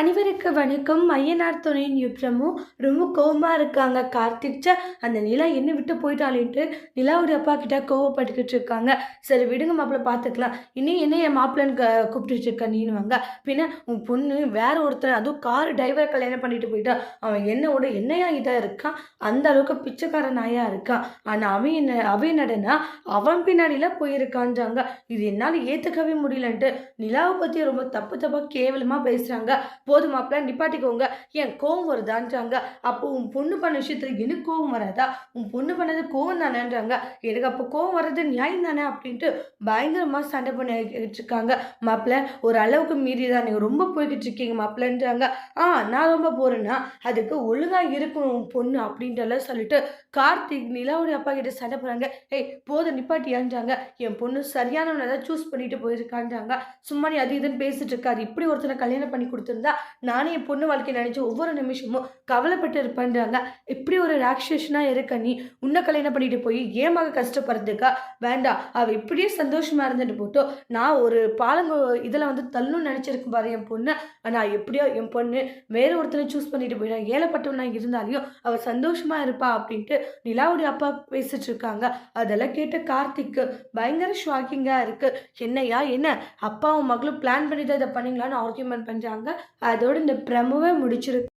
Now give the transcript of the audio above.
அனைவருக்கு வணக்கம். ஐயனார் துணையின் யுப்ரமும் ரொம்ப கோவமாக இருக்காங்க. கார்த்திக் அந்த நிலா என்ன விட்டு போயிட்டாலேன்ட்டு நிலாவுடைய அப்பா கிட்ட கோவப்பட்டுக்கிட்டு இருக்காங்க. சரி விடுங்க மாப்பிள்ள பார்த்துக்கலாம் இன்னும் என்ன என் மாப்பிள்ளன்னு க கூப்பிட்டுட்டு இருக்க நீனுவாங்க. பின்ன உன் பொண்ணு வேற ஒருத்தர் அதுவும் கார் டிரைவரை கல்யாணம் பண்ணிட்டு போயிட்டா. அவன் என்னோட என்னையா இதாக இருக்கான்? அந்த அளவுக்கு பிச்சைக்கார நாயா இருக்கான். ஆனால் அவன் என்ன அவன் நடனா அவன் பின்னாடிலாம் போயிருக்கான்றாங்க. இது என்னால் ஏற்றுக்கவே முடியலன்ட்டு நிலாவை பற்றி ரொம்ப தப்பு தப்பாக கேவலமாக பேசுகிறாங்க போதும் மாப்பிள்ள நிப்பாட்டிக்கோங்க. ஏன் கோவம் வருதான்றாங்க. அப்போ உன் பொண்ணு பண்ண விஷயத்துல எனக்கு கோவம் வராதா? உன் பொண்ணு பண்ணது கோவம் தானேன்றாங்க. எனக்கு அப்போ கோவம் வர்றது நியாயம் தானே அப்படின்ட்டு பயங்கரமாக சண்டை பண்ணிக்கிட்டு இருக்காங்க. மாப்பிள்ள ஒரு அளவுக்கு மீறி தான் நீங்கள் ரொம்ப போய்கிட்டு இருக்கீங்க மாப்பிள்ளன்றாங்க. ஆ நான் ரொம்ப போகிறேன்னா அதுக்கு ஒழுங்காக இருக்கணும் உன் பொண்ணு அப்படின்ட்டுலாம் சொல்லிட்டு கார்த்திக் நிலாவுடைய அப்பா கிட்ட சண்டை போகிறாங்க ஏய் போதும் நிப்பாட்டியான்றாங்க. என் பொண்ணு சரியானவனை தான் சூஸ் பண்ணிட்டு போயிருக்கான்றாங்க. சும்மா நீ அது இதுன்னு பேசிட்டு இருக்காது. இப்படி ஒருத்தனை கல்யாணம் பண்ணி கொடுத்துருந்தா நானே என் பொண்ணு வாழ்க்கையை நினச்சி ஒவ்வொரு நிமிஷமும் கவலைப்பட்டு இருப்பேன்றாங்க. இப்படி ஒரு ராக்ஷேஷனாக இருக்க நீ உன்னை கல்யாணம் பண்ணிட்டு போய் ஏமாக கஷ்டப்படுறதுக்கா? வேண்டாம். அவள் இப்படியே சந்தோஷமாக இருந்துட்டு போட்டோம் நான் ஒரு பாலங்க இதில் வந்து தள்ளணும்னு நினச்சிருக்கும் பாரு என் பொண்ணு. ஆனால் எப்படியோ என் பொண்ணு வேறு ஒருத்தனை சூஸ் பண்ணிட்டு போயிட்டா. ஏழைப்பட்டவனா இருந்தாலையும் அவள் சந்தோஷமாக இருப்பா அப்படின்ட்டு நிலாவுடைய அப்பா பேசிட்டு இருக்காங்க. அதெல்லாம் கேட்ட கார்த்திக்கு பயங்கர ஷாக்கிங்காக இருக்குது என்னையா என்ன? அப்பாவும் மகளும் பிளான் பண்ணி தான் இதை பண்ணீங்களான்னு ஆர்கியூமெண்ட் பண்ணுறாங்க அதோட இந்த ப்ரமோவை முடிச்சிருக்கு